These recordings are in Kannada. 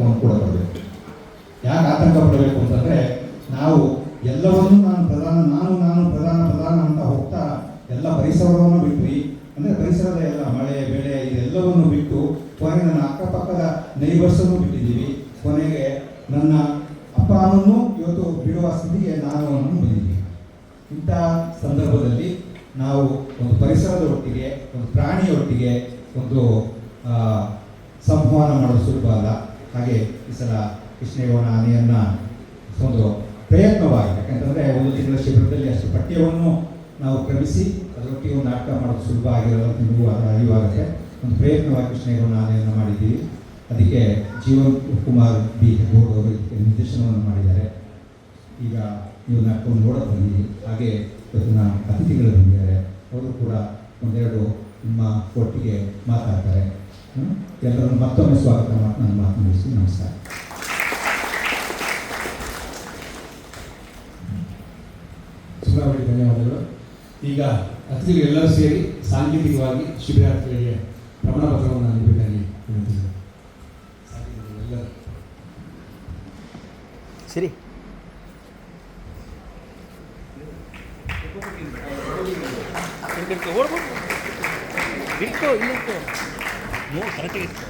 ಆತಂಕವನ್ನು ಕೂಡ ಯಾಕೆ ಆತಂಕ ಪಡಬೇಕು ಅಂತಂದರೆ ನಾವು ಎಲ್ಲವನ್ನೂ ನಾನು ಪ್ರಧಾನ, ನಾನು ನಾನು, ಪ್ರಧಾನ ಪ್ರಧಾನ ಅಂತ ಹೋಗ್ತಾ ಎಲ್ಲ ಪರಿಸರವನ್ನು ಬಿಟ್ವಿ. ಅಂದರೆ ಪರಿಸರದ ಎಲ್ಲ ಮಳೆ, ಬೆಳೆ ಇದೆಲ್ಲವನ್ನು ಬಿಟ್ಟು ಕೊನೆಗೆ ನನ್ನ ಅಕ್ಕಪಕ್ಕದ ನೈಬರ್ಸನ್ನು ಬಿಟ್ಟಿದ್ದೀವಿ. ಕೊನೆಗೆ ನನ್ನ ಅಪ್ಪ ಅಮ್ಮನ್ನು ಇವತ್ತು ಬಿಡುವ ಸ್ಥಿತಿಗೆ ನಾನು ಅವನನ್ನು ಬಂದಿದ್ದೀನಿ. ಇಂಥ ಸಂದರ್ಭದಲ್ಲಿ ನಾವು ಒಂದು ಪರಿಸರದ ಒಟ್ಟಿಗೆ, ಒಂದು ಪ್ರಾಣಿಯ ಒಟ್ಟಿಗೆ ಒಂದು ಸಂವಹನ ಮಾಡೋದು ಸುಲಭ ಅಲ್ಲ. ಹಾಗೆ ಈ ಸಲ ಕೃಷ್ಣೇಗೌಡ ಆನೆಯನ್ನು ಒಂದು ಪ್ರಯತ್ನವಾಗಿ, ಯಾಕಂತಂದರೆ ಒಂದು ತಿಂಗಳ ಶಿಬಿರದಲ್ಲಿ ಅಷ್ಟು ಪಠ್ಯವನ್ನು ನಾವು ಕ್ರಮಿಸಿ, ಅದರೊಟ್ಟಿಗೆ ಒಂದು ನಾಟಕ ಮಾಡೋದು ಸುಲಭ ಆಗಿರೋ ಅಂತ ನಿಮಗೂ ಅದು ಅರಿವಾಗುತ್ತೆ. ಒಂದು ಪ್ರಯತ್ನವಾಗಿ ಕೃಷ್ಣೇಗೌಡ ಆನೆಯನ್ನು ಮಾಡಿದ್ದೀವಿ. ಅದಕ್ಕೆ ಜೀವನ್ ಕುಮಾರ್ ಬಿ. ಹೆಗ್ಗೋಡ್ ಅವರು ನಿರ್ದೇಶನವನ್ನು ಮಾಡಿದ್ದಾರೆ. ಈಗ ನೀವು ನಾಟಕವನ್ನು ನೋಡೋಕೆ ಬಂದಿದ್ದೀವಿ ಹಾಗೆ ಇವತ್ತಿನ ಅತಿಥಿಗಳು ಬಂದಿದ್ದಾರೆ. ಅವರು ಕೂಡ ಒಂದೆರಡು ನಿಮ್ಮ ಒಟ್ಟಿಗೆ ಮಾತಾಡ್ತಾರೆ? ಎಲ್ಲರನ್ನು ಮತ್ತೊಮ್ಮೆ ಸ್ವಾಗತ ಮಾಡಿ ನಾನು ಮಾತು ಮುಗಿಸ್ತೀನಿ ನಮಸ್ಕಾರ. ಸುಧಾರಣೆ ಧನ್ಯವಾದಗಳು. ಈಗ ಅತಿ ಎಲ್ಲರೂ ಸೇರಿ ಸಾಂಕೇತಿಕವಾಗಿ ಶಿಬಿರಾರ್ಥಿಗಳಿಗೆ ಪ್ರಮಾಣ ಪತ್ರವನ್ನು ನೀಡಬೇಕಾಗಿ ವಿನಂತಿಸಿದೆ ಸರಿ. ಇಟ್ಕೋ ಇಲ್ಲಿ ನೋವು ಕರೆಕ್ಟಾಗಿ ಇತ್ತು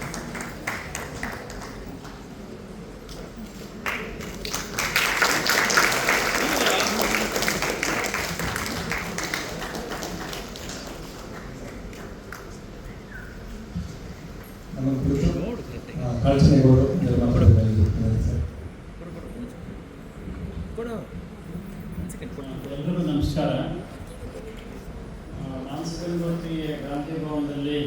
ಎಲ್ಲರಿಗೂ ನಮಸ್ಕಾರ ಮಾನಸಿಕ ಗಾಂಧಿ ಭವನದಲ್ಲಿ